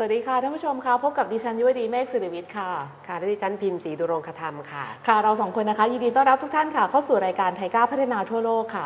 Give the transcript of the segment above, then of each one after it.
สวัสดีค่ะท่านผู้ชมค่ะพบกับดิฉันยุวดีเมฆสิริวิทย์ค่ะค่ะและดิฉันพิมพ์ศรีดุรงคธรรมค่ะ ค่ะ เราสองคนนะคะยินดีต้อนรับทุกท่านค่ะ เข้าสู่รายการไทยก้าวพัฒนาทั่วโลกค่ะ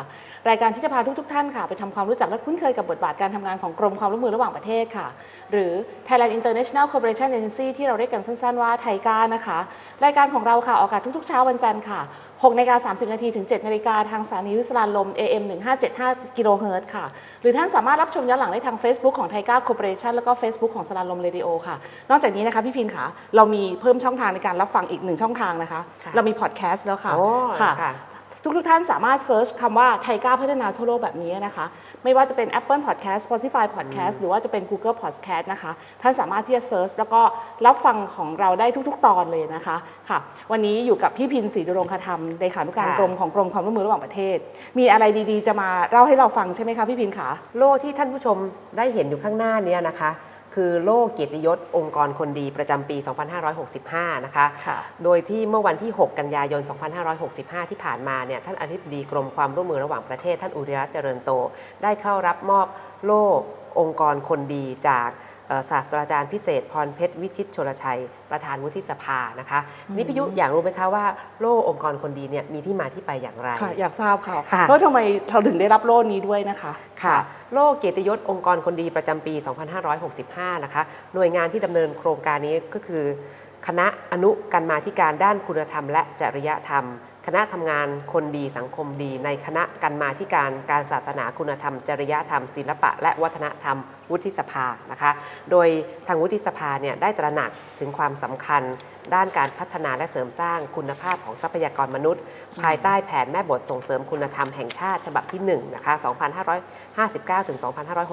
รายการที่จะพาทุกๆท่านค่ะ ไปทำความรู้จักและคุ้นเคยกับบทบาทการทำงานของกรมความร่วมมือระหว่างประเทศค่ะ หรือ Thailand International Cooperation Agency ที่เราเรียกกันสั้นๆว่าไทยก้านะคะ รายการของเราค่ะออกอากาศทุกๆเช้าวันจันทร์ค่ะ 6นาฬิกา30 นาทีถึง 7 นาฬิกาทางสถานีวิสรานลม AM 1575กิโลเฮิรตซ์ค่ะ หรือท่านสามารถรับชมย้อนหลังได้ทาง Facebook ของไทยก้าคอร์ปอเรชันแล้วก็ Facebook ของสรานลมเรดิโอค่ะ นอกจากนี้นะคะพี่พินค่ะ เรามีเพิ่มช่องทางในการรับฟังอีกหนึ่งช่องทางนะคะค่ะเรามีพอดแคสต์แล้วค่ะโอ้ค่ะค่ะ ทุกทุกๆท่านสามารถเซิร์ชคำว่าไทยก้าวพัฒนาทั่วโลกแบบนี้นะคะ ไม่ว่าจะเป็น Apple Podcast Spotify Podcast หรือว่าจะเป็น Google Podcast นะคะ ท่านสามารถที่จะเซิร์ชแล้วก็รับฟังของเราได้ทุกๆ ตอนเลยนะคะค่ะ วันนี้อยู่กับพี่พินศรีดุรงคธรรมเลขานุการค่ะกรมของกรมความร่วมมือระหว่างประเทศ มีอะไรดีๆ จะมาเล่าให้เราฟังใช่ไหมคะพี่พินคะโล่ที่ท่านผู้ชมได้เห็นอยู่ข้างหน้าเนี้นะคะ คือโล่เกียรติยศองค์กรคนดีประจำปี 2565 นะคะ ค่ะ โดยที่เมื่อวันที่ 6 กันยายน 2565 ที่ผ่านมาเนี่ยท่านอธิบดีกรมความร่วมมือระหว่างประเทศท่านอุริรัตน์เจริญโต ได้เข้ารับมอบโล่องค์กรคนดีจากเอ่อ ศาสตราจารย์พิเศษพรเพชรวิชิตชลชัย ประธานวุฒิสภานะคะนี่พิยุอยากรู้ไหมคะว่าโล่องค์กรคนดีเนี่ยมีที่มาที่ไปอย่างไร ค่ะ อยากทราบค่ะค่ะเพราะทำไมเราถึงได้รับโล่นี้ด้วยนะคะ ค่ะ โล่เกียรติยศองค์กรคนดีประจำปี 2565 นะคะ หน่วยงานที่ดำเนินโครงการนี้ก็คือ คณะอนุกรรมาธิการด้านคุณธรรมและจริยธรรม คณะทำงานคนดีสังคมดี ในคณะกรรมาธิการการศาสนาคุณธรรม จริยธรรม ศิลปะ และวัฒนธรรม วุฒิสภานะคะ โดยทางวุฒิสภาเนี่ยได้ตระหนักถึงความสำคัญ ด้านการพัฒนาและเสริมสร้างคุณภาพของทรัพยากรมนุษย์ ภายใต้แผนแม่บทส่งเสริมคุณธรรมแห่งชาติฉบับที่1นะคะ2559ถึง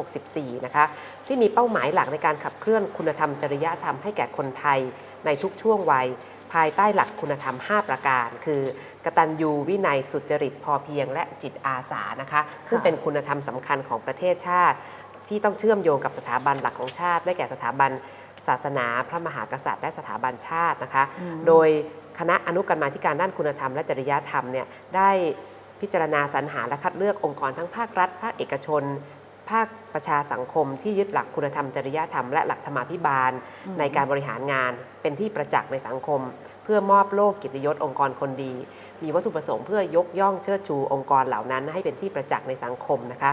2564นะคะที่มีเป้าหมายหลักในการขับเคลื่อนคุณธรรมจริยธรรมให้แก่คนไทยในทุกช่วงวัย ภายใต้หลักคุณธรรม 5 ประการ คือกตัญญูวินัยสุจริตพอเพียงและจิตอาสานะคะซึ่งเป็นคุณธรรมสำคัญของประเทศชาติ ที่ต้องเชื่อมโยงกับสถาบันหลักของชาติ ได้แก่สถาบันศาสนาพระมหากษัตริย์และสถาบันชาตินะคะโดยคณะอนุกรรมาธิการด้านคุณธรรมและจริยธรรมเนี่ยได้พิจารณาสรรหาและคัดเลือกองค์กรทั้งภาครัฐ ภาคเอกชน ภาคประชาสังคมที่ยึดหลักคุณธรรมจริยธรรมและหลักธรรมาภิบาล ในการบริหารงานเป็นที่ประจักษ์ในสังคม เพื่อมอบโล่เกิยรติยศองค์กรคนดี มีวัตถุประสงค์เพื่อยกย่องเชิดชูองค์กรเหล่านั้น ให้เป็นที่ประจักษ์ในสังคมนะคะ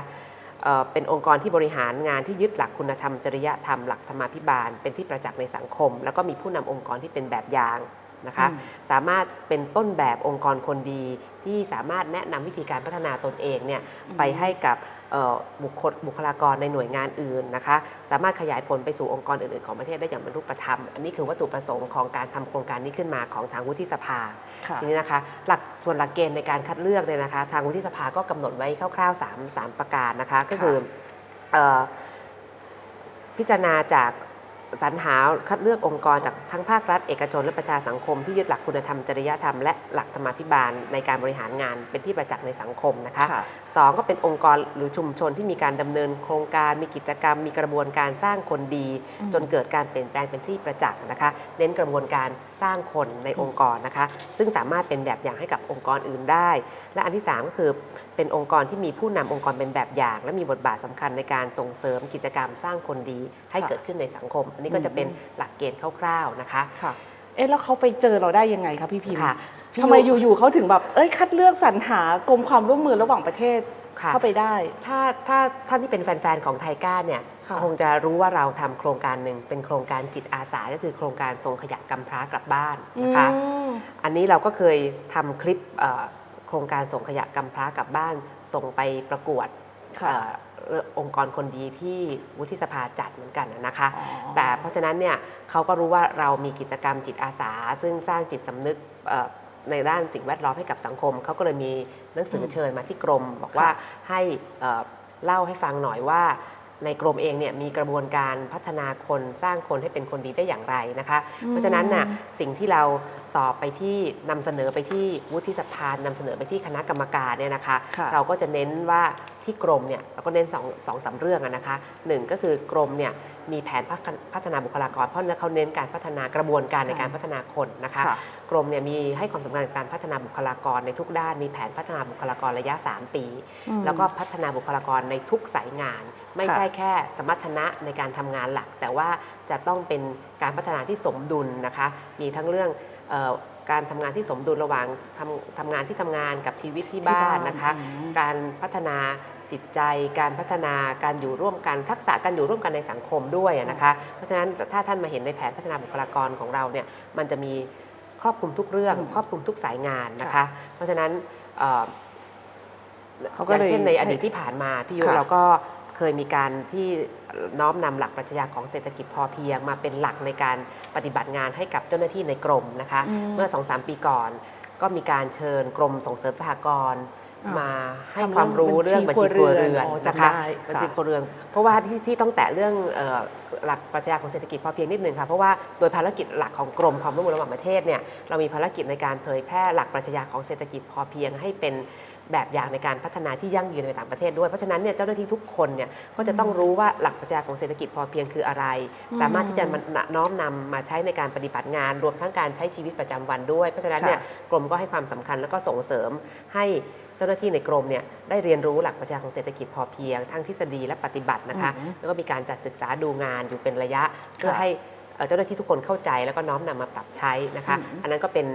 เอ่อเป็นองค์กรที่บริหารงานที่ยึดหลักคุณธรรมจริยธรรมหลักธรรมาภิบาล เป็นที่ประจักษ์ในสังคม แล้วก็มีผู้นำองค์กรที่เป็นแบบอย่าง นะคะอืมสามารถเป็นต้นแบบองค์กรคนดีที่สามารถแนะนำวิธีการพัฒนาตนเองเนี่ยไปให้กับเอ่อบุคคลบุคลากรในหน่วยงานอื่นนะคะ สามารถขยายผลไปสู่องค์กรอื่นๆของประเทศได้อย่างบรรลุปธรรม อันนี้คือวัตถุประสงค์ของการทำโครงการนี้ขึ้นมาของทางวุฒิสภาค่ะทีนี้นะคะหลักส่วนหลักเกณฑ์ในการคัดเลือกเนี่ยนะคะ ทางวุฒิสภาก็กำหนดไว้คร่าวๆ 3 3 ประการนะคะ ก็คือเอ่อพิจารณาจาก สรรหาคัดเลือกองค์กรจากทั้งภาครัฐ เอกชนและประชาสังคมที่ยึดหลักคุณธรรมจริยธรรมและหลักธรรมาภิบาลในการบริหารงานเป็นที่ประจักษ์ในสังคมนะคะค่ะสองก็เป็นองค์กรหรือชุมชนที่มีการดำเนินโครงการมีกิจกรรม มีกระบวนการสร้างคนดีอืมจนเกิดการเปลี่ยนแปลงเป็นที่ประจักษ์นะคะ เน้นกระบวนการสร้างคนในองค์กรนะคะ ซึ่งสามารถเป็นแบบอย่างให้กับองค์กรอื่นได้ และอันที่สามก็คือเป็นองค์กรที่มีผู้นำองค์กรเป็นแบบอย่าง และมีบทบาทสำคัญในการส่งเสริมกิจกรรมสร้างคนดีให้ค่ะเกิดขึ้นในสังคมอันนี้ก็จะอืมเป็นหลักเกณฑ์คร่าวๆนะคะ ค่ะ เอ๊ะแล้วเขาไปเจอเราได้ยังไงคะพี่พิมพ์ค่ะทำไมอยู่ๆเขาถึงแบบเอ้ยคัดเลือกสรรหากรมความร่วมมือระหว่างประเทศค่ะเข้าไปได้ ถ้าถ้าท่านที่เป็นแฟน ๆ ของไทก้าเนี่ยค่ะคงจะรู้ว่าเราทำโครงการหนึ่งเป็นโครงการจิตอาสาก็คือโครงการส่งขยะกำพร้ากลับบ้านนะคะอืมอันนี้เราก็เคยทำคลิปเอ่อโครงการส่งขยะกำพร้ากลับบ้านส่งไปประกวดค่ะเอ่อเอ่อองค์กรคนดีที่วุฒิสภาจัดเหมือนกันนะคะอ๋อแต่เพราะฉะนั้นเนี่ยเขาก็รู้ว่าเรามีกิจกรรมจิตอาสา ซึ่งสร้างจิตสำนึกเอ่อในด้านสิ่งแวดล้อมให้กับสังคม เขาก็เลยมีหนังสือเชิญมาที่กรม บอกว่าให้เอ่อเล่าให้ฟังหน่อยว่า ในกรมเองเนี่ยมีกระบวนการพัฒนาคนสร้างคนให้เป็นคนดีได้อย่างไรนะคะ เพราะฉะนั้นน่ะสิ่งที่เราตอบไปที่นำเสนอไปที่วุฒิสภานำเสนอไปที่คณะกรรมการเนี่ยนะคะค่ะเราก็จะเน้นว่าที่กรมเนี่ยเราก็เน้นสองสองสามเรื่องอะนะคะหนึ่งก็คือกรมเนี่ย มีแผนพัฒนพัฒนาบุคลากร เพราะเขาเน้นการพัฒนากระบวนการในการพัฒนาคนนะคะค่ะกรมเนี่ยมีให้ความสำคัญกับการพัฒนาบุคลากรในทุกด้าน มีแผนพัฒนาบุคลากรระยะ 3 ปี แล้วก็พัฒนาบุคลากรในทุกสายงาน ไม่ค่ะใช่แค่สมรรถนะในการทำงานหลัก แต่ว่าจะต้องเป็นการพัฒนาที่สมดุลนะคะ มีทั้งเรื่องเออการทำงานที่สมดุลระหว่างทำทำงานที่ทำงานกับชีวิตที่บ้านนะคะอืมการพัฒนา จิตใจการพัฒนาการอยู่ร่วมกันทักษะการอยู่ร่วมกันในสังคมด้วยอะนะคะเพราะฉะนั้นถ้าท่านมาเห็นในแผนพัฒนาบุคลากรของเราเนี่ยมันจะมีครอบคลุมทุกเรื่อง ครอบคลุมทุกสายงานนะคะ เพราะฉะนั้นเอ่อเขาก็อย่างเลยเช่นในใช่อดีตที่ผ่านมาพี่ยุค่ะเราก็เคยมีการที่น้อมนำหลักปรัชญาของเศรษฐกิจพอเพียง มาเป็นหลักในการปฏิบัติงานให้กับเจ้าหน้าที่ในกรมนะคะอืมเมื่อ 2-3 ปีก่อน ก็มีการเชิญกรมส่งเสริมสหกรณ์อ่า มมาให้ทำความรู้เรื่เรื่อองงบับัญญชีชีครัวเรือนครัวเรือนอ๋อจำนะคะได้บัญชีค่ะครัวเรือนเพราะว่าที่ที่ต้องแตะเรื่องเอ่อหลักปรัชญาของเศรษฐกิจพอเพียงนิดนึงค่ะเพราะว่าโดยภารกิจหลักของกรมความร่วมมือระหว่างประเทศเนี่ยเรามีภารกิจในการเผยแพร่หลักปรัชญาของเศรษฐกิจพอเพียงให้เป็นแบบอย่างในการพัฒนาที่ยั่งยืนในต่างประเทศด้วย เพราะฉะนั้นเนี่ยเจ้าหน้าที่ทุกคนเนี่ยก็จะต้องรู้ว่าหลักปรัชญาของเศรษฐกิจพอเพียงคืออะไร สามารถที่จะมันน้อมนำมาใช้ในการปฏิบัติงาน รวมทั้งการใช้ชีวิตประจำวันด้วย เพราะฉะนั้นเนี่ยค่ะกรมก็ให้ความสำคัญแล้วก็ส่งเสริมให้ เจ้าหน้าที่ในกรมเนี่ยได้เรียนรู้หลักปรัชญาของเศรษฐกิจพอเพียง ทั้งทฤษฎีและปฏิบัตินะคะอืมแล้วก็มีการจัดศึกษาดูงานอยู่เป็นระยะ เพื่อค่ะให้เอ่อเจ้าหน้าที่ทุกคนเข้าใจแล้วก็น้อมนำมาปรับใช้นะคะอืมอันนั้นก็เป็น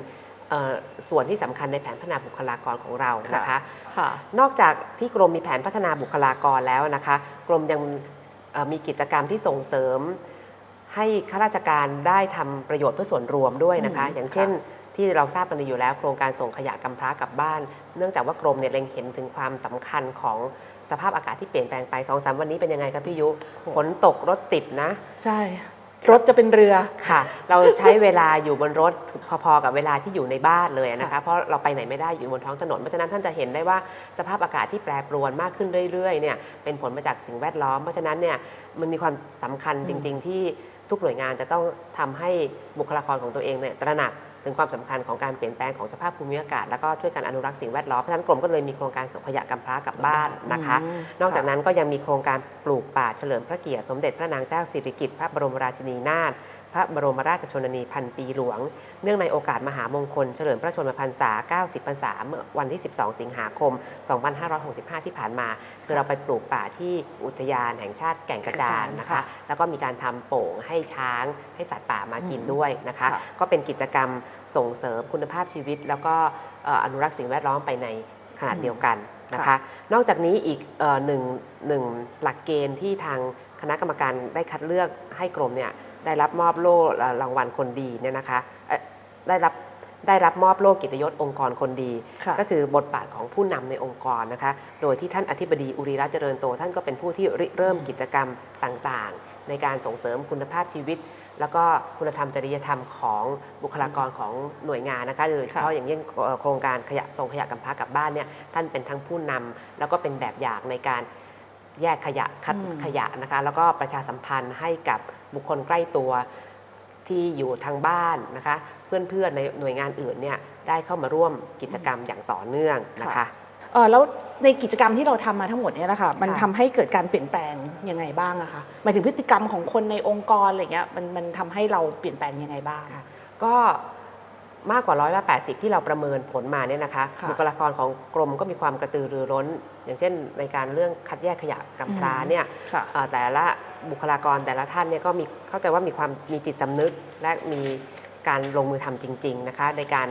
เอ่อส่วนที่สำคัญในแผนพัฒนาบุคลากรของเรานะคะค่ะนอกจากที่กรมมีแผนพัฒนาบุคลากรแล้วนะคะ กรมยังเอ่อมีกิจกรรมที่ส่งเสริมให้ข้าราชการได้ทำประโยชน์เพื่อส่วนรวมด้วยนะคะอืมอย่างเช่น ที่เราทราบกันดีอยู่แล้วโครงการส่งขยะกำพร้ากลับบ้าน เนื่องจากว่ากรมเนี่ยเล็งเห็นถึงความสำคัญของสภาพอากาศที่เปลี่ยนแปลงไปสองสามวันนี้เป็นยังไงครับพี่ยุฝนตกรถติดนะ ใช่รถจะเป็นเรือค่ะ เราใช้เวลาอยู่บนรถพอๆกับเวลาที่อยู่ในบ้านเลยนะคะค่ะเพราะเราไปไหนไม่ได้อยู่บนท้องถนนเพราะฉะนั้นท่านจะเห็นได้ว่าสภาพอากาศที่แปรปรวนมากขึ้นเรื่อยๆเนี่ยเป็นผลมาจากสิ่งแวดล้อมเพราะฉะนั้นเนี่ยมันมีความสำคัญจริง ๆ ที่ทุกหน่วยงานจะต้องทำให้บุคลากรของตัวเองเนี่ยตระหนัก ถึงความสำคัญของการเปลี่ยนแปลงของสภาพภูมิอากาศ แล้วก็ช่วยกันอนุรักษ์สิ่งแวดล้อมเพราะฉะนั้นกรมก็เลยมีโครงการส่งขยะกำพร้ากลับบ้านนะคะอืมนอกจากค่ะนั้นก็ยังมีโครงการปลูกป่าเฉลิมพระเกียรติสมเด็จพระนางเจ้าสิริกิติ์พระบรมราชินีนาถ พระบรมราชชนนีพันปีหลวง เนื่องในโอกาสมหามงคลเฉลิมพระชนมพรรษา 90 พรรษาเมื่อวันที่ 12 สิงหาคม 2565 ที่ผ่านมา คือเราไปปลูกป่าที่อุทยานแห่งชาติแก่งกระจานนะคะค่ะแล้วก็มีการทำโป่งให้ช้างให้สัตว์ป่ามากินด้วยนะคะค่ะก็เป็นกิจกรรมส่งเสริมคุณภาพชีวิต แล้วก็เอ่ออนุรักษ์สิ่งแวดล้อมไปในขนาดเดียวกันนะคะค่ะนอกจากนี้อีกเอ่อหนึ่งหนึ่งหลักเกณฑ์ที่ทางคณะกรรมการได้คัดเลือกให้กรมเนี่ย ได้รับมอบโล่เอ่อรางวัลคนดีเนี่ยนะคะเอ่อได้รับได้รับมอบโล่เกิยรติยศองค์กรคนดีค่ะก็คือบทบาทของผู้นำในองค์กรนะคะ โดยที่ท่านอธิบดีอุริรัตน์เจริญโต ท่านก็เป็นผู้ที่ริเริ่มกิจกรรมต่างๆ ในการส่งเสริมคุณภาพชีวิต แล้วก็คุณธรรมจริยธรรมของบุคลากรของหน่วยงานนะคะโดยเฉพาะอย่างยิ่งเอ่อโครงการขยะส่งขยะกำพร้ากลับบ้านเนี่ยท่านเป็นทั้งผู้นำแล้วก็เป็นแบบอย่างในการแยกขยะคัดอืมขยะนะคะแล้วก็ประชาสัมพันธ์ให้กับ บุคคลใกล้ตัวที่อยู่ทางบ้านนะคะ เพื่อนๆในหน่วยงานอื่นเนี่ยได้เข้ามาร่วมกิจกรรมอย่างต่อเนื่องนะคะเออแล้วในกิจกรรมที่เราทำมาทั้งหมดเนี่ยนะคะมันค่ะทำให้เกิดการเปลี่ยนแปลงยังไงบ้างอะคะหมายถึงพฤติกรรมของคนในองค์กรอะไรเงี้ยมันมันทำให้เราเปลี่ยนแปลงยังไงบ้างค่ะก็ มากกว่าร้อยละ80 ที่เราประเมินผลมาเนี่ยนะคะค่ะ บุคลากรของกรมก็มีความกระตือรือร้น อย่างเช่น ในการเรื่องคัดแยกขยะกำพร้าเนี่ย ค่ะ เอ่อแต่ละบุคลากรแต่ละท่านเนี่ยก็มีเข้าใจว่ามีความมีจิตสำนึก และมีการลงมือทำจริง ๆ นะคะ ในการ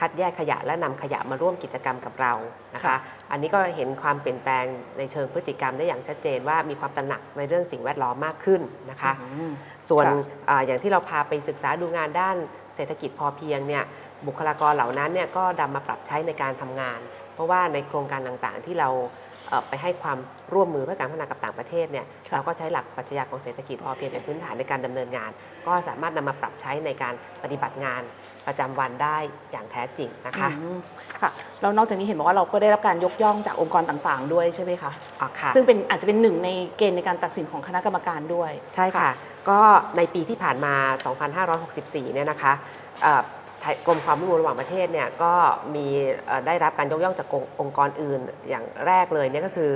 คัดแยกขยะและนำขยะมาร่วมกิจกรรมกับเรานะคะค่ะอันนี้ก็เห็นความเปลี่ยนแปลงในเชิงพฤติกรรมได้อย่างชัดเจนว่ามีความตระหนักในเรื่องสิ่งแวดล้อมมากขึ้นนะคะอืมส่วนค่ะอาอย่างที่เราพาไปศึกษาดูงานด้านเศรษฐกิจพอเพียงเนี่ยบุคลากรเหล่านั้นเนี่ยก็นำมาปรับใช้ในการทำงาน เพราะว่าในโครงการต่างๆที่เราเอ่อไปให้ความร่วมมือเพื่อการพัฒนากับต่างประเทศเนี่ยค่ะเราก็ใช้หลักปรัชญาของเศรษฐกิจพอเพียงเป็นพื้นฐานในการดำเนินงาน ก็สามารถนำมาปรับใช้ในการปฏิบัติงาน ประจำวันได้อย่างแท้จริงนะคะอืมค่ะแล้วนอกจากนี้เห็นบอกว่าเราก็ได้รับการยกย่องจากองค์กรต่างๆ ด้วยใช่ไหมคะอ๋อค่ะซึ่งเป็นอาจจะเป็นหนึ่งในเกณฑ์ในการตัดสินของคณะกรรมการด้วยใช่ค่ะ ก็ในปีที่ผ่านมา 2564 เนี่ยนะคะเอ่อไทยกรมความร่วมมือระหว่างประเทศเนี่ยก็มีเอ่อได้รับการยกย่องจากองค์องค์กรอื่นอย่างแรกเลยเนี่ยก็คือ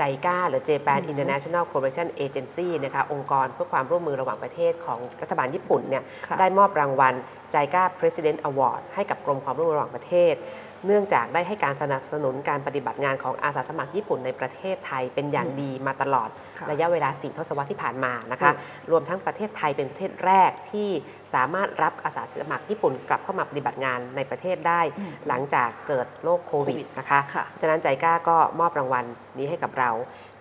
ใจก้าหรือ Japan International Cooperation Agency นะคะองค์กรเพื่อความร่วมมือระหว่างประเทศของรัฐบาลญี่ปุ่นเนี่ยค่ะได้มอบรางวัลใจก้า President Award ให้กับกรมความร่วมมือระหว่างประเทศ เนื่องจากได้ให้การสนับสนุนการปฏิบัติงานของอาสาสมัครญี่ปุ่นในประเทศไทยเป็นอย่างดีมาตลอดค่ะระยะเวลา 4 ทศวรรษที่ผ่านมานะคะโอ้รวมทั้งประเทศไทยเป็นประเทศแรกที่สามารถรับอาสาสมัครญี่ปุ่นกลับเข้ามาปฏิบัติงานในประเทศได้ หลังจากเกิดโรคโควิดนะคะค่ะเพราะฉะนั้นใจกล้าก็มอบรางวัลนี้ให้กับเรา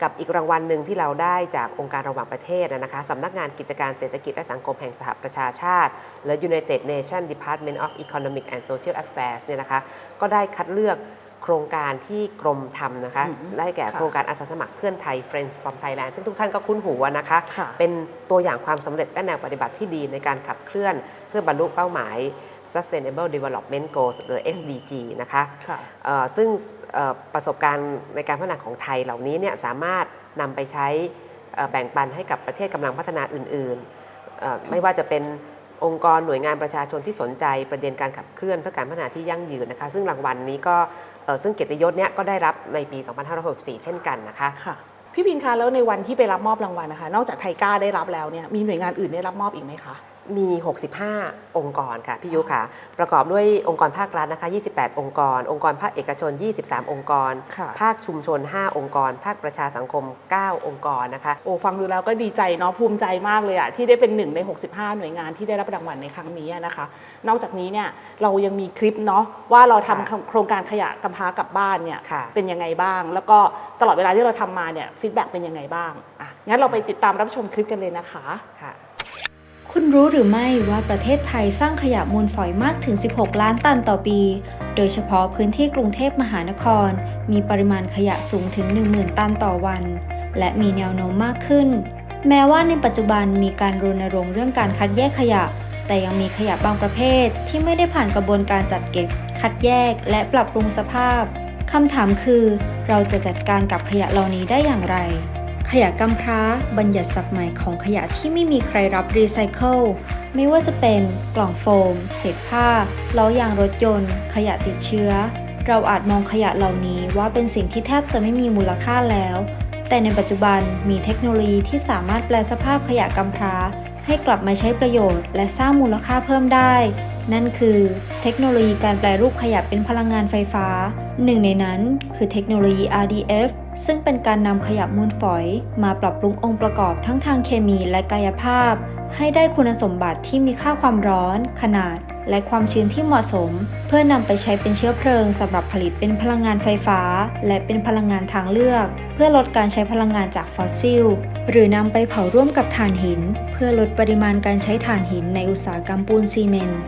กับอีกรางวัลหนึ่งที่เราได้จากองค์การระหว่างประเทศนะคะสำนักงานกิจการเศรษฐกิจและสังคมแห่งสหประชาชาติหรือ United Nations Department of Economic and Social Affairs เนี่ยนะคะก็ได้คัดเลือกโครงการที่กรมทำนะคะอืมได้แก่ค่ะโครงการอาสาสมัครเพื่อนไทย Friends from Thailand ซึ่งทุกท่านก็คุ้นหูนะคะค่ะเป็นตัวอย่างความสำเร็จและแนวปฏิบัติที่ดีในการขับเคลื่อนเพื่อบรรลุเป้าหมาย Sustainable Development Goals หรือ SDG นะคะค่ะเอ่อซึ่งเอ่อประสบการณ์ในการพัฒนาของไทยเหล่านี้เนี่ยสามารถนำไปใช้เอ่อแบ่งปันให้กับประเทศกำลังพัฒนาอื่นๆเอ่อไม่ว่าจะเป็นองค์กรหน่วยงานประชาชนที่สนใจประเด็นการขับเคลื่อนเพื่อการพัฒนาที่ยั่งยืนนะคะ ซึ่งรางวัลนี้ก็เอ่อซึ่งเกียรติยศเนี่ยก็ได้รับในปี 2564 เช่นกันนะคะค่ะพี่พินคะแล้วในวันที่ไปรับมอบรางวัลนะคะ นอกจากไทก้าได้รับแล้วเนี่ยมีหน่วยงานอื่นได้รับมอบอีกไหมคะ มี 65 องค์กรค่ะพี่ยุค่ะ ประกอบด้วยองค์กรภาครัฐนะคะ 28 องค์กร องค์กรภาคเอกชน 23 องค์กรค่ะภาคชุมชน 5 องค์กร ภาคประชาสังคม 9 องค์กรนะคะ โอ้ฟังดูแล้วก็ดีใจเนาะภูมิใจมากเลยอะที่ได้เป็นหนึ่งใน 65 หน่วยงานที่ได้รับรางวัลในครั้งนี้อะนะคะ นอกจากนี้เนี่ยเรายังมีคลิปเนาะว่าเราทำค่ะโครงการขยะกำพร้ากลับบ้านเนี่ยค่ะเป็นยังไงบ้าง แล้วก็ตลอดเวลาที่เราทำมาเนี่ยฟีดแบ็กเป็นยังไงบ้างอะงั้นเราไปติดตามรับชมคลิปกันเลยนะคะค่ะ คุณรู้หรือไม่ว่าประเทศไทยสร้างขยะมูลฝอยมากถึง 16 ล้านตันต่อปี โดยเฉพาะพื้นที่กรุงเทพมหานคร มีปริมาณขยะสูงถึง 10,000 ตันต่อวัน และมีแนวโน้มมากขึ้น แม้ว่าในปัจจุบันมีการรณรงค์เรื่องการคัดแยกขยะ แต่ยังมีขยะบางประเภท ที่ไม่ได้ผ่านกระบวนการจัดเก็บ คัดแยก และปรับปรุงสภาพคำถามคือ เราจะจัดการกับขยะเหล่านี้ได้อย่างไร ขยะกำพร้า บัญญัติศัพท์ใหม่ของขยะที่ไม่มีใครรับรีไซเคิล ไม่ว่าจะเป็นกล่องโฟม เศษผ้า ล้อยางรถยนต์ ขยะติดเชื้อ เราอาจมองขยะเหล่านี้ว่าเป็นสิ่งที่แทบจะไม่มีมูลค่าแล้ว แต่ในปัจจุบันมีเทคโนโลยีที่สามารถแปลสภาพขยะกำพร้า ให้กลับมาใช้ประโยชน์ และสร้างมูลค่าเพิ่มได้ นั่นคือเทคโนโลยีการแปลรูปขยะเป็นพลังงานไฟฟ้า หนึ่งในนั้นคือเทคโนโลยี RDF ซึ่งเป็นการนำขยะมูลฝอย มาปรับปรุงองค์ประกอบทั้งทางเคมีและกายภาพ ให้ได้คุณสมบัติที่มีค่าความร้อน ขนาด และความชื้นที่เหมาะสม เพื่อนำไปใช้เป็นเชื้อเพลิงสำหรับผลิตเป็นพลังงานไฟฟ้า และเป็นพลังงานทางเลือก เพื่อลดการใช้พลังงานจากฟอสซิล หรือนำไปเผาร่วมกับถ่านหิน เพื่อลดปริมาณการใช้ถ่านหินในอุตสาหกรรมปูนซีเมนต์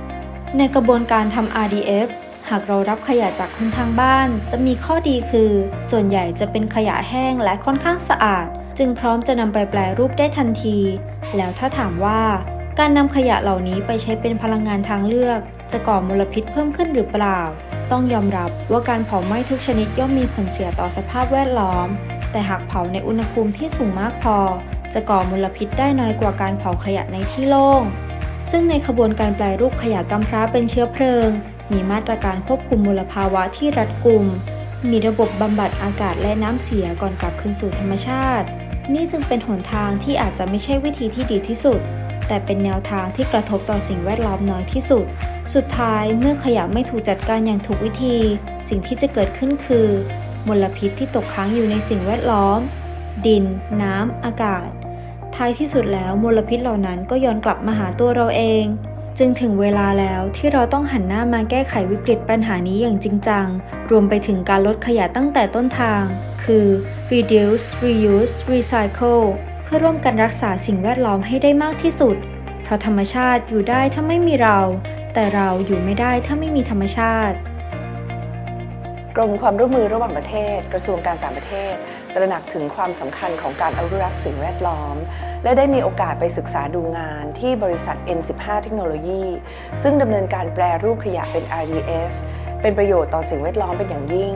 ในกระบวนการทำ RDF หากเรารับขยะจากคนทางบ้าน จะมีข้อดีคือ ส่วนใหญ่จะเป็นขยะแห้งและค่อนข้างสะอาด จึงพร้อมจะนำไปแปลรูปได้ทันที แล้วถ้าถามว่าการนำขยะเหล่านี้ไปใช้เป็นพลังงานทางเลือก จะก่อมลพิษเพิ่มขึ้นหรือเปล่า ต้องยอมรับว่าการเผาไหม้ทุกชนิดย่อมมีผลเสียต่อสภาพแวดล้อม แต่หากเผาในอุณหภูมิที่สูงมากพอ จะก่อมลพิษได้น้อยกว่าการเผาขยะในที่โล่ง ซึ่งในขบวนการแปลรูปขยะกำพร้าเป็นเชื้อเพลิง มีมาตรการควบคุมมลภาวะที่รัดกุม มีระบบบำบัดอากาศและน้ำเสียก่อนกลับคืนสู่ธรรมชาติ นี่จึงเป็นหนทางที่อาจจะไม่ใช่วิธีที่ดีที่สุด แต่เป็นแนวทางที่กระทบต่อสิ่งแวดล้อมน้อยที่สุด สุดท้ายเมื่อขยะไม่ถูกจัดการอย่างถูกวิธี สิ่งที่จะเกิดขึ้นคือ มลพิษที่ตกค้างอยู่ในสิ่งแวดล้อม ดิน น้ำ อากาศ ท้ายที่สุดแล้วมลพิษเหล่านั้นก็ย้อนกลับมาหาตัวเราเอง จึงถึงเวลาแล้วที่เราต้องหันหน้ามาแก้ไขวิกฤตปัญหานี้อย่างจริงจัง รวมไปถึงการลดขยะตั้งแต่ต้นทาง คือ reduce reuse recycle เพื่อร่วมกันรักษาสิ่งแวดล้อมให้ได้มากที่สุด เพราะธรรมชาติอยู่ได้ถ้าไม่มีเรา แต่เราอยู่ไม่ได้ถ้าไม่มีธรรมชาติกรมความร่วมมือระหว่างประเทศ กระทรวงการต่างประเทศ ตระหนักถึงความสำคัญของการอนุรักษ์สิ่งแวดล้อม และได้มีโอกาสไปศึกษาดูงานที่บริษัท N15 เทคโนโลยีซึ่งดำเนินการแปรรูปขยะเป็น RDF เป็นประโยชน์ต่อสิ่งแวดล้อมเป็นอย่างยิ่ง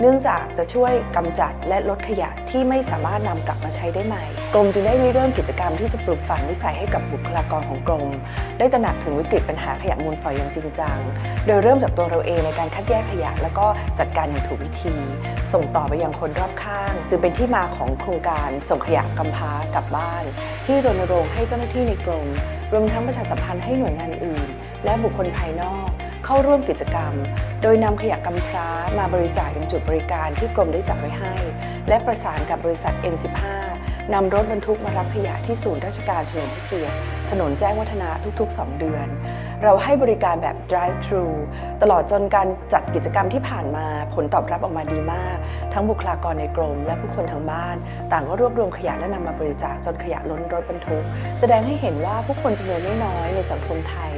เนื่องจากจะช่วยกำจัดและลดขยะที่ไม่สามารถนำกลับมาใช้ได้ใหม่ กรมจึงได้ริเริ่มกิจกรรมที่จะปลูกฝังนิสัยให้กับบุคลากรของกรม ได้ตระหนักถึงวิกฤตปัญหาขยะมูลฝอยอย่างจริงจัง โดยเริ่มจากตัวเราเองในการคัดแยกขยะ แล้วก็จัดการอย่างถูกวิธี ส่งต่อไปยังคนรอบข้าง จึงเป็นที่มาของโครงการส่งขยะกำพร้ากลับบ้าน ที่รณรงค์ให้เจ้าหน้าที่ในกรมรวมทั้งประชาสัมพันธ์ให้หน่วยงานอื่น และบุคคลภายนอก เข้าร่วมกิจกรรม โดยนำขยะกำพร้ามาบริจาคยังจุดบริการที่กรมได้จัดไว้ให้ และประสานกับบริษัท N15 นำรถบรรทุกมารับขยะที่ศูนย์ราชการเฉลิมพระเกียรติถนนแจ้งวัฒนะทุกๆ 2 เดือน เราให้บริการแบบ drive thru ตลอดจนการจัดกิจกรรมที่ผ่านมาผลตอบรับออกมาดีมาก ทั้งบุคลากรในกรม และผู้คนทางบ้าน ต่างก็รวบรวมขยะและนำมาบริจาคจนขยะล้นรถบรรทุก แสดงให้เห็นว่าผู้คนจำนวนไม่น้อยในสังคมไทย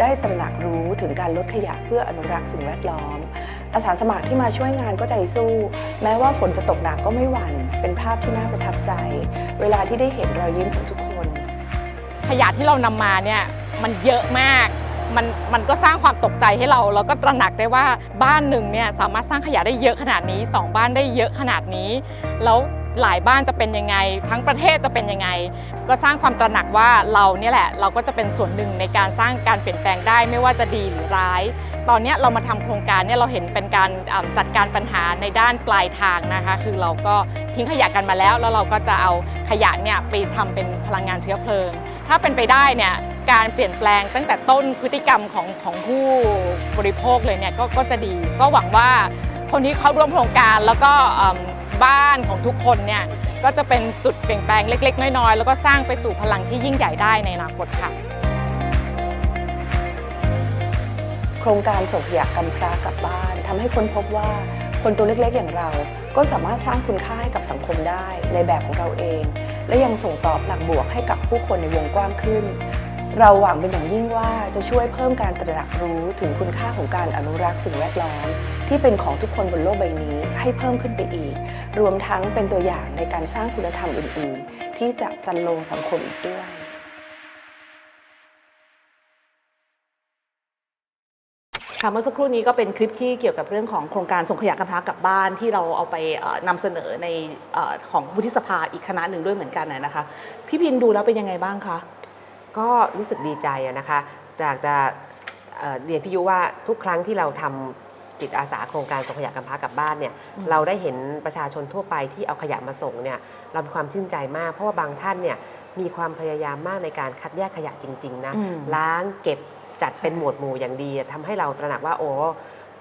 ได้ตระหนักรู้ถึงการลดขยะเพื่ออนุรักษ์สิ่งแวดล้อม อาสาสมัครที่มาช่วยงานก็ใจสู้ แม้ว่าฝนจะตกหนักก็ไม่หวั่น เป็นภาพที่น่าประทับใจ เวลาที่ได้เห็นรอยยิ้มของทุกคน ขยะที่เรานำมาเนี่ยมันเยอะมากมันมันก็สร้างความตกใจให้เราแล้วก็ตระหนักได้ว่าบ้านหนึ่งเนี่ยสามารถสร้างขยะได้เยอะขนาดนี้สองบ้านได้เยอะขนาดนี้ แล้วหลายบ้านจะเป็นยังไง ทั้งประเทศจะเป็นยังไง ก็สร้างความตระหนักว่าเราเนี่ยแหละ เราก็จะเป็นส่วนหนึ่งในการสร้างการเปลี่ยนแปลงได้ไม่ว่าจะดีหรือร้าย ตอนนี้เรามาทำโครงการเนี่ยเราเห็นเป็นการจัดการปัญหาในด้านปลายทางนะคะ คือเราก็ทิ้งขยะกันมาแล้ว แล้วเราก็จะเอาขยะเนี่ยไปทำเป็นพลังงานเชื้อเพลิง ถ้าเป็นไปได้เนี่ยการเปลี่ยนแปลงตั้งแต่ต้นพฤติกรรมของของผู้บริโภคเลยเนี่ยกก็จะดี ก็หวังว่าคนที่เข้าร่วมโครงการแล้วก็บ้านของทุกคนเนี่ยก็จะเป็นจุดเปลี่ยนแปลงเล็ก ๆ น้อยๆ แล้วก็สร้างไปสู่พลังที่ยิ่งใหญ่ได้ในอนาคตค่ะ ครงการส่งขยะกำพร้ากลับบ้านทำให้ค้นพบว่าคนตัวเล็กๆอย่างเรา ก็สามารถสร้างคุณค่าให้กับสังคมได้ในแบบของเราเอง และยังส่งต่อพลังบวกให้กับผู้คนในวงกว้างขึ้น เราหวังเป็นอย่างยิ่งว่าจะช่วยเพิ่มการตระหนักรู้ถึงคุณค่าของการอนุรักษ์สิ่งแวดล้อมที่เป็นของทุกคนบนโลกใบนี้ให้เพิ่มขึ้นไปอีก รวมทั้งเป็นตัวอย่างในการสร้างคุณธรรมอื่น ๆ ที่จะจันลงสังคมอีกด้วย ค่ะเมื่อสักครู่นี้ก็เป็นคลิปที่เกี่ยวกับเรื่องของโครงการส่งขยะกำพร้ากลับบ้านที่เราเอาไปเอ่อนำเสนอในเออของวุฒิสภาอีกคณะหนึ่งด้วยเหมือนกันนะนะคะพี่พินดูแล้วเป็นยังไงบ้างคะก็รู้สึกดีใจอะนะคะจากจะเอ่อเรียนพี่ยุว่าทุกครั้งที่เราทำจิตอาสาโครงการส่งขยะกำพร้ากลับบ้านเนี่ยเราได้เห็นประชาชนทั่วไปที่เอาขยะมาส่งเนี่ยเรามีความชื่นใจมาก เพราะว่าบางท่านเนี่ยมีความพยายามมากในการคัดแยกขยะจริง ๆ นะอืมล้างเก็บ จัดเป็นหมวดหมู่อย่างดีทำให้เราตระหนักว่าโอ้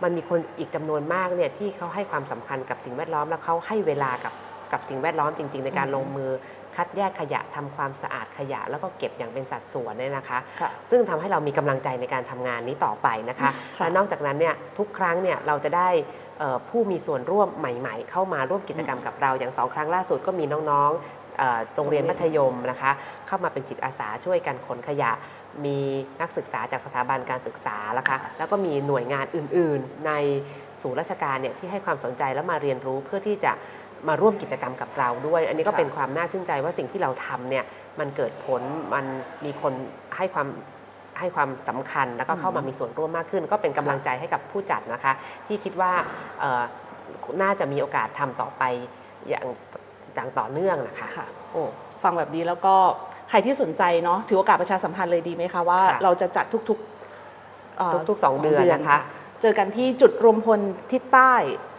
มันมีคนอีกจำนวนมากเนี่ยที่เขาให้ความสำคัญกับสิ่งแวดล้อม แล้วเขาให้เวลากับกับสิ่งแวดล้อมจริง ๆ ในการลงมือคัดแยกขยะทำความสะอาดขยะ แล้วก็เก็บอย่างเป็นสัดส่วนเนี่ยนะคะค่ะซึ่งทำให้เรามีกำลังใจในการทำงานนี้ต่อไปนะคะค่ะและนอกจากนั้นเนี่ยทุกครั้งเนี่ยเราจะได้เอ่อผู้มีส่วนร่วมใหม่ ๆ เข้ามาร่วมกิจกรรมกับเราอย่างสองครั้งล่าสุดก็มีน้องๆเอ่อโรงเรียนมัธยมนะคะ เข้ามาเป็นจิตอาสาช่วยกันขนขยะ มีนักศึกษาจากสถาบันการศึกษานะคะแล้วก็มีหน่วยงานอื่น ๆ ในศูนย์ราชการเนี่ยที่ให้ความสนใจแล้วมาเรียนรู้เพื่อที่จะมาร่วมกิจกรรมกับเราด้วย อันนี้ก็ค่ะเป็นความน่าชื่นใจว่าสิ่งที่เราทำเนี่ยมันเกิดผลมันมีคนให้ความให้ความสำคัญแล้วก็เข้ามามีส่วนร่วมมากขึ้น ก็เป็นกำลังใจให้กับผู้จัดนะคะ ที่คิดว่าเอ่อน่าจะมีโอกาสทำต่อไปอย่างอย่างต่อเนื่องนะคะค่ะโอ้ฟังแบบนี้แล้วก็ ใครที่สนใจเนาะถือโอกาสประชาสัมพันธ์เลยดีไหมคะว่าค่ะเราจะจัดทุกๆเอ่อทุกๆสองเดือนนะคะเจอกันที่จุดรวมพลทิศใต้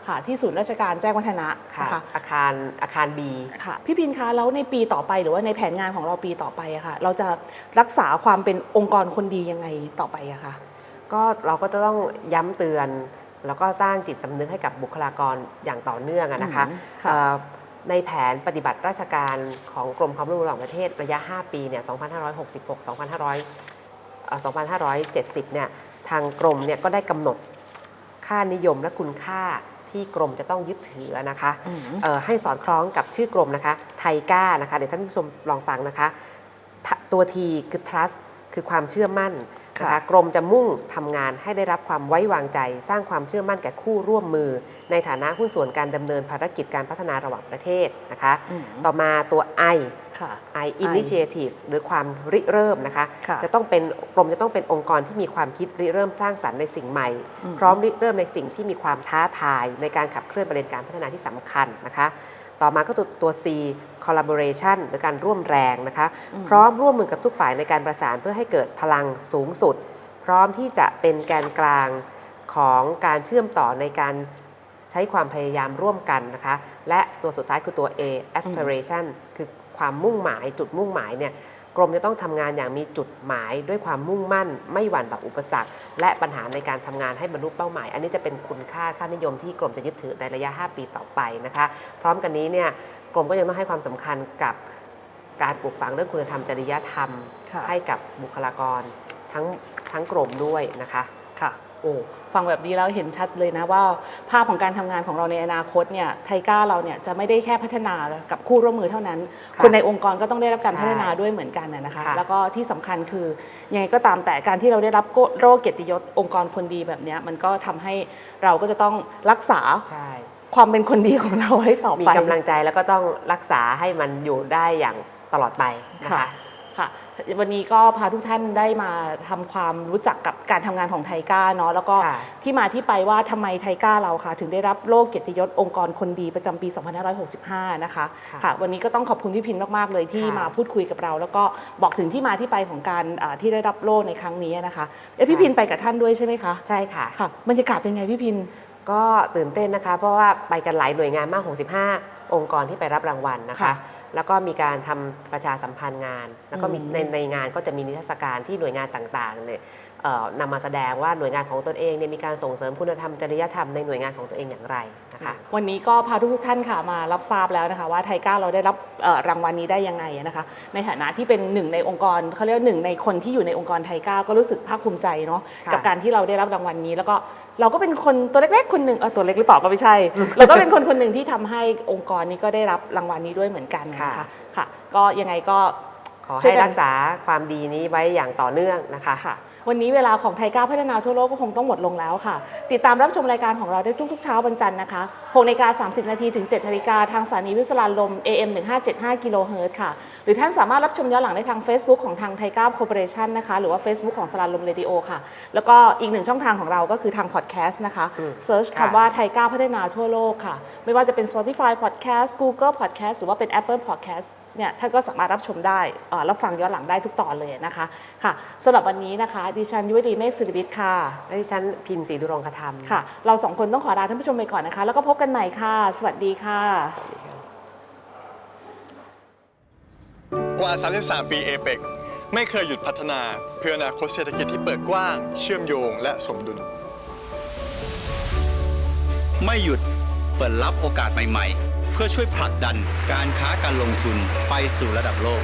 ค่ะที่ศูนย์ราชการแจ้งวัฒนะค่ะนะคะอาคารอาคารบีค่ะพี่พินคะแล้วในปีต่อไปหรือว่าในแผนงานของเราปีต่อไปอะค่ะ เราจะรักษาความเป็นองค์กรคนดียังไงต่อไปอะคะก็เราก็จะต้องย้ำเตือน แล้วก็สร้างจิตสำนึกให้กับบุคลากรอย่างต่อเนื่องอะนะคะอืมค่ะเอ่อ ในแผนปฏิบัติราชการของกรมความร่วมมือระหว่างประเทศระยะ 5 ปีเนี่ย 2566 2500เอ่อ2570 เนี่ย ทางกรมเนี่ยก็ได้กำหนดค่านิยมและคุณค่าที่กรมจะต้องยึดถือนะคะอืมเอ่อให้สอดคล้องกับชื่อกรมนะคะ ไทก้านะคะ เดี๋ยวท่านผู้ชมลองฟังนะคะทะตัว T คือ trust คือความเชื่อมั่น นะค่ะคะกรมจะมุ่งทำงานให้ได้รับความไว้วางใจ สร้างความเชื่อมั่นแก่คู่ร่วมมือ ในฐานะหุ้นส่วนการดำเนินภารกิจการพัฒนาระหว่างประเทศนะคะอืมต่อมาตัว I ค่ะ I Initiative หรือความริเริ่มนะคะค่ะจะต้องเป็นกรมจะต้องเป็นองค์กรที่มีความคิดริเริ่มสร้างสรรค์ในสิ่งใหม่อืมพร้อมริเริ่มในสิ่งที่มีความท้าทายในการขับเคลื่อนประเด็นการพัฒนาที่สำคัญนะคะ ต่อมาก็ตัวตัว C collaboration หรือการร่วมแรงนะคะ พร้อมร่วมมือกับทุกฝ่ายในการประสานเพื่อให้เกิดพลังสูงสุด พร้อมที่จะเป็นแกนกลางของการเชื่อมต่อในการใช้ความพยายามร่วมกันนะคะ และตัวสุดท้ายคือตัว A aspiration คือความมุ่งหมายจุดมุ่งหมายเนี่ย กรมจะต้องทำงานอย่างมีจุดหมายด้วยความมุ่งมั่น ไม่หวั่นต่ออุปสรรค และปัญหาในการทำงานให้บรรลุเป้าหมาย อันนี้จะเป็นคุณค่าค่านิยมที่กรมจะยึดถือในระยะ 5 ปีต่อไปนะคะ พร้อมกันนี้เนี่ยกรมก็ยังต้องให้ความสำคัญกับการปลูกฝังเรื่องคุณธรรมจริยธรรมค่ะให้กับบุคลากรทั้งทั้งกรมด้วยนะคะค่ะโอ้ ฟังแบบนี้แล้วเห็นชัดเลยนะว่าภาพของการทำงานของเราในอนาคตเนี่ยไทก้าเราเนี่ยจะไม่ได้แค่พัฒนากับคู่ร่วมมือเท่านั้นค่ะคนในองค์กรก็ต้องได้รับการใช่พัฒนาด้วยเหมือนกันนะนะคะค่ะแล้วก็ที่สำคัญคือยังไงก็ตามแต่การที่เราได้รับโรคเกียรติยศองค์กรคนดีแบบเนี้ยมันก็ทำให้เราก็จะต้องรักษาใช่ความเป็นคนดีของเราให้ต่อมีไปกำลังใจแล้วก็ต้องรักษาให้มันอยู่ได้อย่างตลอดไปนะค่ะคะค่ะ วันนี้ก็พาทุกท่านได้มาทำความรู้จักกับการทำงานของไทก้าเนาะแล้วก็ค่ะที่มาที่ไปว่าทำไมไทก้าเราค่ะ ถึงได้รับโล่เกียรติยศองค์กรคนดีประจำปี 2565 นะคะค่ะ วันนี้ก็ต้องขอบคุณพี่พินมาก ๆ เลยที่ค่ะมาพูดคุยกับเรา แล้วก็บอกถึงที่มาที่ไปของการอ่าที่ได้รับโล่ในครั้งนี้นะคะเอ๊ะพี่พินไปกับท่านด้วยใช่ไหมคะใช่ค่ะค่ะบรรยากาศเป็นไงพี่พินก็ตื่นเต้นนะคะ เพราะว่าไปกันหลายหน่วยงานมาก 65 องค์กรที่ไปรับรางวัลนะคะค่ะ แล้วก็มีการทำประชาสัมพันธ์งาน แล้วก็มีอืมในในงานก็จะมีนิทรรศการที่หน่วยงานต่างๆเนี่ยเอ่อนำมาแสดงว่าหน่วยงานของตนเองเนี่ยมีการส่งเสริมคุณธรรมจริยธรรมในหน่วยงานของตัวเองอย่างไรนะคะวันนี้ก็พาทุกๆท่านค่ะมารับทราบแล้วนะคะว่าไทก้าเราได้รับเอ่อรางวัลนี้ได้ยังไงนะคะ ในฐานะที่เป็นหนึ่งในองค์กรเขาเรียกว่าหนึ่งในคนที่อยู่ในองค์กรไทก้าก็รู้สึกภาคภูมิใจเนาะค่ะกับการที่เราได้รับรางวัลนี้แล้วก็ เราก็เป็นคนตัวเล็กๆ คนหนึ่งเออตัวเล็กหรือเปล่าก็ไม่ใช่ เราก็เป็นคนคนหนึ่งที่ทำให้องค์กรนี้ก็ได้รับรางวัลนี้ด้วยเหมือนกันนะคะค่ะ ก็ยังไงก็ขอช่วให้ยกันรักษาความดีนี้ไว้อย่างต่อเนื่องนะคะค่ะวันนี้เวลาของไทยก้าวพัฒนาทั่วโลกก็คงต้องหมดลงแล้วค่ะ ติดตามรับชมรายการของเราได้ทุกๆเช้าวันจันทร์นะคะ6นาฬิกา30 นาทีถึง 7 นาฬิกาทางสถานีวิทยุสลานลม AM 1575กิโลเฮิรตซ์ค่ะห รือท่านสามารถรับชมย้อนหลังได้ทาง Facebook ของทางไทยก้าวคอร์ปอเรชันนะคะ หรือว่า Facebook ของสลานลมเรดิโอค่ะ แล้วก็อีกหนึ่งช่องทางของเราก็คือทางพอดแคสต์นะคะอืมเซิร์ชค่ะคำว่าไทยก้าวพัฒนาทั่วโลกค่ะ ไม่ว่าจะเป็น Spotify Podcast Google Podcast หรือว่าเป็น Apple Podcast เนี่ยท่านก็สามารถรับชมได้เอ่อรับฟังย้อนหลังได้ทุกตอนเลยนะคะค่ะสำหรับวันนี้นะคะ ดิฉันยุวดีเมฆศิริวิทย์ค่ะและดิฉันพินศรีดุรงคธรรมค่ะ เราสองคนต้องขอลาท่านผู้ชมไปก่อนนะคะ แล้วก็พบกันใหม่ค่ะ สวัสดีค่ะ กว่า 33 ปีเอเปกไม่เคยหยุดพัฒนาเพื่ออนาคตเศรษฐกิจที่เปิดกว้าง เชื่อมโยงและสมดุล ไม่หยุดเปิดรับโอกาสใหม่ๆ เพื่อช่วยผลักดันการค้าการลงทุนไปสู่ระดับโลก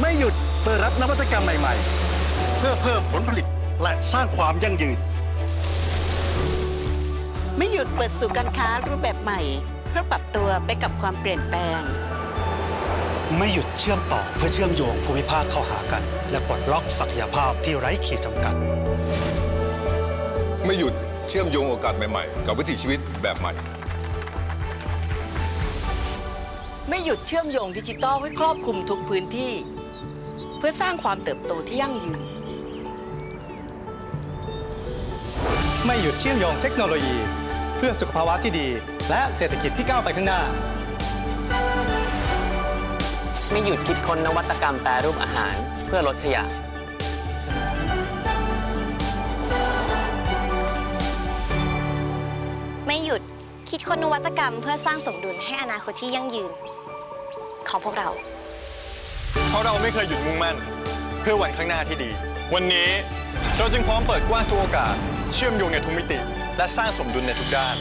ไม่หยุดเปิดรับนวัตกรรมใหม่ๆ เพื่อเพิ่มผลผลิตและสร้างความยั่งยืน ไม่หยุดเปิดสู่การค้ารูปแบบใหม่ เพื่อปรับตัวไปกับความเปลี่ยนแปลง ไม่หยุดเชื่อมต่อเพื่อเชื่อมโยงภูมิภาคเข้าหากัน และปลดล็อกศักยภาพที่ไร้ขีดจำกัด ไม่หยุดเชื่อมโยงโอกาสใหม่ๆ กับวิถีชีวิตแบบใหม่ ไม่หยุดเชื่อมโยงดิจิทัลให้ครอบคลุมทุกพื้นที่ เพื่อสร้างความเติบโตที่ยั่งยืน ไม่หยุดเชื่อมโยงเทคโนโลยี เพื่อสุขภาวะที่ดี และเศรษฐกิจที่ก้าวไปข้างหน้า ไม่หยุดคิดค้นนวัตกรรมแปรรูปอาหารเพื่อลดขยะ ไม่หยุดคิดค้นนวัตกรรมเพื่อสร้างสมดุลให้อนาคตที่ยั่งยืน ของพวกเรา เพราะเราไม่เคยหยุดมุ่งมั่น เพื่อวันข้างหน้าที่ดี วันนี้เราจึงพร้อมเปิดกว้างทุกโอกาส เชื่อมโยงในทุกมิติ และสร้างสมดุลในทุกด้าน